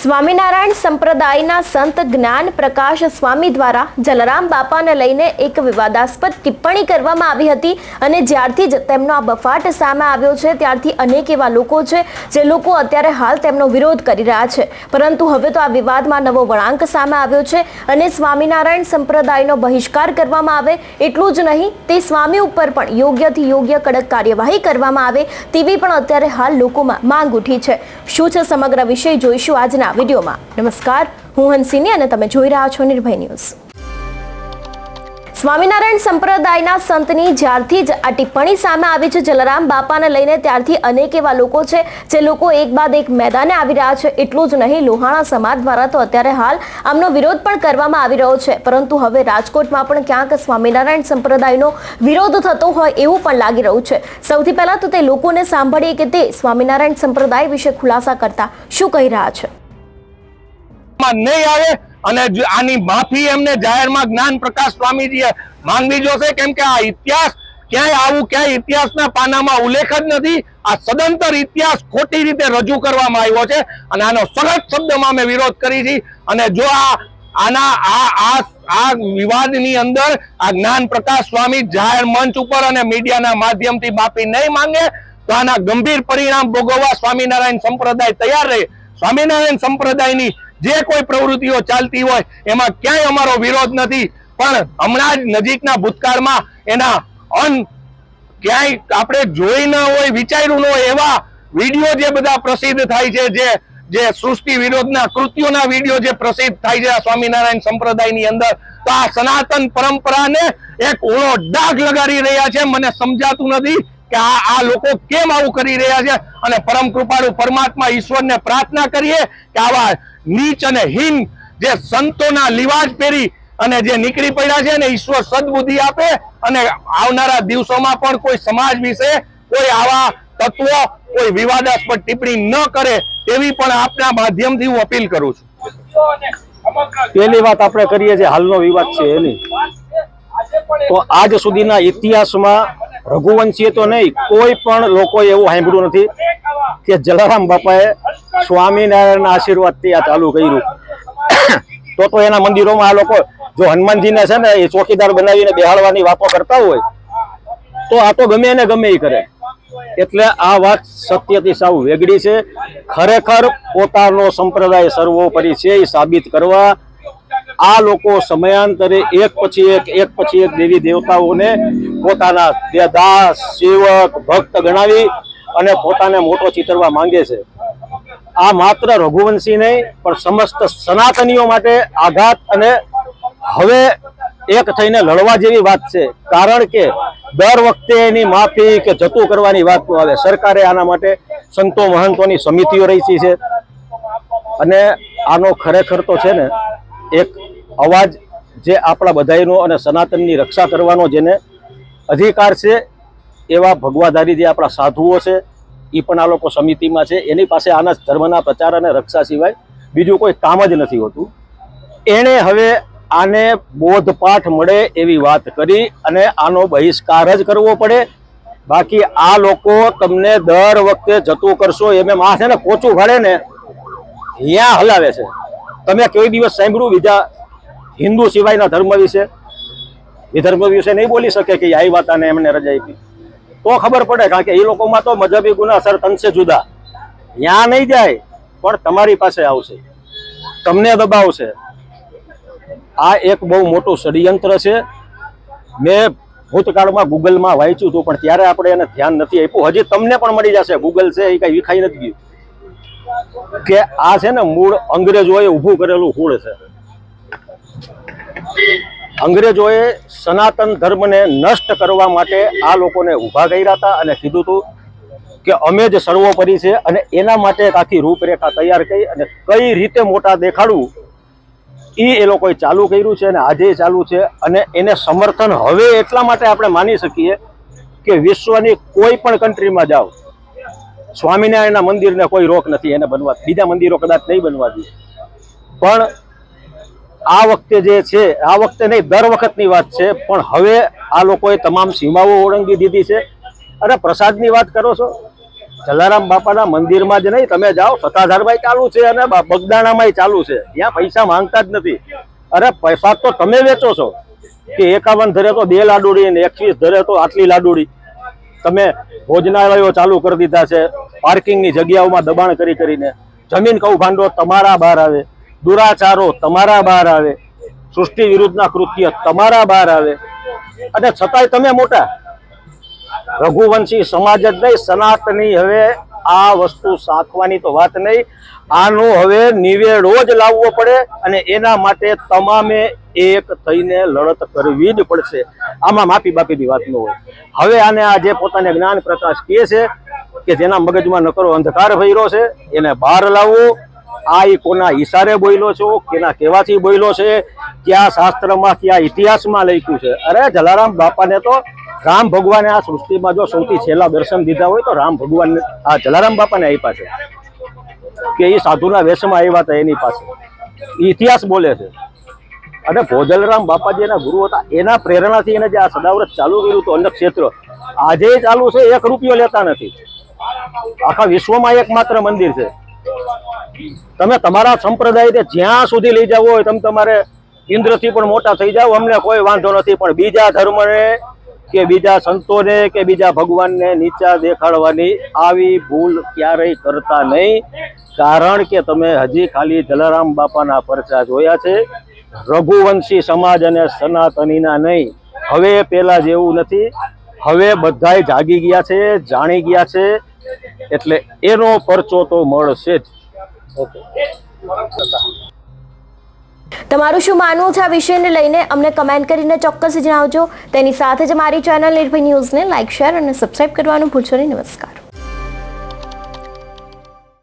સ્વામિનારાયણ સંપ્રદાયના સંત જ્ઞાન પ્રકાશ સ્વામી દ્વારા જલારામ બાપાને લઈને એક વિવાદાસ્પદ ટિપ્પણી કરવામાં આવી હતી અને જ્યારથી જ તેમનો આ બફાટ સામે આવ્યો છે, ત્યારથી અનેક એવા લોકો છે જે લોકો અત્યારે હાલ તેમનો વિરોધ કરી રહ્યા છે. પરંતુ હવે તો આ વિવાદમાં નવો વળાંક સામે આવ્યો છે અને સ્વામિનારાયણ સંપ્રદાયનો બહિષ્કાર કરવામાં આવે એટલું જ નહીં, તે સ્વામી ઉપર પણ યોગ્યથી યોગ્ય કડક કાર્યવાહી કરવામાં આવે તેવી પણ અત્યારે હાલ લોકોમાં માંગ ઉઠી છે. શું છે સમગ્ર વિષય, જોઈશું આજના વિડીયોમાં. નમસ્કાર, હું હંસિની અને તમે જોઈ રહ્યા છો નિર્ભય ન્યૂઝ. સ્વામિનારાયણ સંપ્રદાયના સંતની જ્યારથી જ આ ટિપ્પણી સામે આવી છે. જલારામ બાપાને લઈને ત્યારથી અનેક એવા લોકો છે, જે લોકો એક બાદ એક મેદાને આવી રહ્યા છે. એટલું જ નહીં, લોહાણા સમાજ દ્વારા તો અત્યારે હાલ આમનો વિરોધ પણ કરવામાં આવી રહ્યો છે. પરંતુ હવે રાજકોટમાં પણ ક્યાંક સ્વામિનારાયણ સંપ્રદાયનો વિરોધ થતો હોય એવું પણ લાગી રહ્યું છે. સૌથી પહેલાં તો તે લોકોને સાંભળીએ કે તે સ્વામિનારાયણ સંપ્રદાય વિશે ખુલાસા કરતા શું કહી રહ્યા છે? માં નહીં આવે અને આની માફી એમને જાહેરમાં જ્ઞાન પ્રકાશ સ્વામીજીએ માંગવી જોશે. કેમ કે આ ઇતિહાસ ક્યાંય આવું ક્યાંય ઇતિહાસના પાનામાં ઉલ્લેખ જ નથી. આ સદંતર ઇતિહાસ ખોટી રીતે રજૂ કરવામાં આવ્યો છે અને આનો સખત શબ્દમાં અમે વિરોધ કરી છે. અને જો આ આના આ આ વિવાદની અંદર આ જ્ઞાન પ્રકાશ સ્વામી જાહેર મંચ ઉપર અને મીડિયાના માધ્યમથી માફી નહીં માંગે, તો આના ગંભીર પરિણામ ભોગવવા સ્વામિનારાયણ સંપ્રદાય તૈયાર રહે. સ્વામિનારાયણ સંપ્રદાયની જે કોઈ પ્રવૃત્તિઓ ચાલતી હોય, એમાં ક્યાંય અમારો વિરોધ નથી. પણ હમણાં જ નજીકના ભૂતકાળમાં એના અન ક્યાંય આપણે જોઈ ન હોય, વિચાર્યું ન હોય, એવા વીડિયો જે બધા પ્રસિદ્ધ થાય છે, જે જે સૃષ્ટિ વિરોધના, કૃત્યોના વીડિયો જે પ્રસિદ્ધ થાય છે આ સ્વામિનારાયણ સંપ્રદાયની અંદર, તો આ સનાતન પરંપરાને એક ઓળો ડાઘ લગાડી રહ્યા છે. મને સમજાતું નથી કે આ આ લોકો કેમ આવું કરી રહ્યા છે? અને પરમ કૃપાળુ પરમાત્મા ઈશ્વરને પ્રાર્થના કરીએ કે આવા નીચ અને હીન જે સંતોના લિવાજ પહેરી અને જે નીકળી પડ્યા છે ને ઈશ્વર સદબુદ્ધિ આપે અને આવનારા દિવસોમાં પણ કોઈ સમાજ વિશે કોઈ આવા તત્વો, કોઈ વિવાદાસ્પદ ટિપ્પણી ન કરે તેવી પણ આપના માધ્યમથી હું અપીલ કરું છું. પહેલી વાત આપણે કરીએ છીએ હાલનો વિવાદ છે એની. તો આજ સુધીના ઇતિહાસમાં રઘુવંશીએ તો નહીં, કોઈ પણ લોકોએ એવું સાંભળ્યું નથી કે જલારામ બાપાએ સ્વામિનારાયણના આશીર્વાદથી આ ચાલુ કર્યું. તો તો એના મંદિરોમાં આ લોકો જો હનુમાનજીને છે ને એ ચોકીદાર બનાવીને બેહાડવાની વાતો કરતા હોય, તો આ તો ગમે એને ગમે એ કરે. એટલે આ વાત સત્યથી સાવ વેગળી છે. ખરેખર પોતાનો સંપ્રદાય સર્વોપરી છે એ સાબિત કરવા આ લોકો સમયાંતરે એક પછી એક એક પછી એક દેવી દેવતાઓને પોતાના દાસ, સેવક, ભક્ત ગણાવી અને પોતાને મોટો ચિતરવા માંગે છે. આ માત્ર રઘુવંશી નહીં, પણ સમસ્ત સનાતનીઓ માટે આઘાત અને હવે એક થઈને લડવા જેવી વાત છે. કારણ કે દર વખતે એની માફી કે જતું કરવાની વાત આવે. સરકારે આના માટે સંતો મહંતોની સમિતિઓ રહી છે. અને આનો ખરેખર તો છે ને, એક અવાજ જે આપણા બધાયનો અને સનાતનની રક્ષા કરવાનો જેને અધિકાર છે, એવા ભગવાધારી જે આપણા સાધુઓ છે એ પણ આ લોકો સમિતિમાં છે. એની પાસે આના ધર્મના પ્રચાર અને રક્ષા સિવાય બીજું કોઈ કામ જ નથી હોતું. એણે હવે આને બોધપાઠ મળે એવી વાત કરી અને આનો બહિષ્કાર જ કરવો પડે. બાકી આ લોકો તમને દર વખતે જતું કરશો એમ એમ છે ને પોચું ઘડે ને ત્યાં હલાવે છે. તમે કોઈ દિવસ સાંભળ્યું બીજા હિન્દુ સિવાયના ધર્મ વિશે એ ધર્મ વિશે નહીં બોલી શકે કે આ વાત આને એમને રજા આપી. તો ખબર પડે, કારણ કે એ લોકોમાં તો મજહબી ગુના સર તનશે જુદા. ત્યાં નહીં જાય, પણ તમારી પાસે આવશે. તમને દબાવશે. આ એક બહુ મોટું ષડયંત્ર છે. મેં ભૂતકાળમાં ગૂગલમાં વાંચ્યું હતું, પણ ત્યારે આપણે એને ધ્યાન નથી આપ્યું. હજી તમને પણ મળી જશે. ગૂગલ છે, એ કઈ વિખાઈ નથી ગયું. કે આ છે ને મૂળ અંગ્રેજોએ ઊભું કરેલું કુળ છે. અંગ્રેજોએ સનાતન ધર્મને નષ્ટ કરવા માટે આ લોકોને ઊભા કર્યા હતા અને કીધું હતું કે અમે જ સર્વોપરી છે અને એના માટે એક આખી રૂપરેખા તૈયાર કરી અને કઈ રીતે મોટા દેખાડવું એ એ લોકોએ ચાલુ કર્યું છે અને આજે ચાલુ છે અને એને સમર્થન હવે એટલા માટે આપણે માની શકીએ કે વિશ્વની કોઈ પણ કન્ટ્રીમાં જાઓ, સ્વામિનારાયણના મંદિરને કોઈ રોક નથી, એને બનવા, બીજા મંદિરો કદાચ નહીં બનવા દે. પણ આ વખતે જે છે, આ વખતે નહીં, દર વખતની વાત છે, પણ હવે આ લોકોએ તમામ સીમાઓ ઓળંગી દીધી છે. અને પ્રસાદની વાત કરો છો? જલારામ બાપાના મંદિરમાં જ નહીં, તમે જાઓ સત્તાધારમાં ચાલુ છે અને બગદાણામાંય બગદાણામાં ચાલુ છે. ત્યાં પૈસા માંગતા જ નથી. અરે, પૈસા તો તમે વેચો છો. કે એકાવન ધરે તો બે લાડુડી અને એકવીસ ધરે તો આટલી લાડુડી. તમે ભોજનાલયો ચાલુ કરી દીધા છે, પાર્કિંગની જગ્યાઓમાં દબાણ કરી કરીને. જમીન કૌભાંડો તમારા બહાર આવે. દુરાચારો તમારા બહાર આવે, સૃષ્ટિ વિરુદ્ધના કૃત્ય તમારા બહાર આવે. અને છતાંય તમે મોટા. રઘુવંશી સમાજ જ નહીં, સનાતની હવે આ વસ્તુ સાખવાની તો વાત નહીં. આનો હવે નિવેડો જ લાવવો પડે અને એના માટે તમામે એક થઈને લડત કરવી જ પડશે. આમાં માફી બાપીની વાત ન હોય. હવે આને આ જે પોતાને જ્ઞાન પ્રકાશ કહે છે કે જેના મગજમાં નકરો અંધકાર ભર્યો છે, એને બહાર લાવવો આ એ કોના ઈશારે બોલ્યો છો, કેના કહેવાથી બોલ્યો છે, ક્યાં શાસ્ત્રમાં ક્યાં ઇતિહાસમાં લખ્યું છે. અરે જલારામ બાપાને તો રામ ભગવાને આ સૃષ્ટિમાં જો સૌથી છેલ્લા દર્શન દીધા હોય તો રામ ભગવાન આ જલારામ બાપાને આપ્યા છે. કે એ સાધુના વેશમાં આવ્યા હતા એની પાસે. ઇતિહાસ બોલે છે. અને ભોજલરામ બાપા જે એના ગુરુ હતા. એના પ્રેરણાથી એને જે આ સદાવ્રત ચાલુ કર્યું હતું અન્ય ક્ષેત્ર આજે ચાલુ છે, એક રૂપિયો લેતા નથી. આખા વિશ્વમાં એકમાત્ર મંદિર છે. તમે તમારા સંપ્રદાયને જ્યાં સુધી લઈ જાવ હોય, તમે તમારે ઇન્દ્રથી પણ મોટા થઈ જાઓ, અમને કોઈ વાંધો નથી. પણ બીજા ધર્મને કે બીજા સંતોને કે બીજા ભગવાનને નીચા દેખાડવાની આવી ભૂલ ક્યારેય કરતા નહીં. કારણ કે તમે હજી ખાલી જલારામ બાપાના પરચા જોયા છે. રઘુવંશી સમાજ અને સનાતનીના નહીં. હવે પેલા જેવું નથી. હવે બધાય જાગી ગયા છે, જાણી ગયા છે. એટલે એનો પરચો તો મળશે જ. તમારું શું માનવું છે આ વિષયને લઈને? અમને કમેન્ટ કરીને ચોક્કસ જણાવજો. તેની સાથે જ મારી ચેનલ નિર્ભય ન્યૂઝને લાઇક શેર અને સબસ્ક્રાઇબ કરવાનું ભૂલશો નહીં. નમસ્કાર.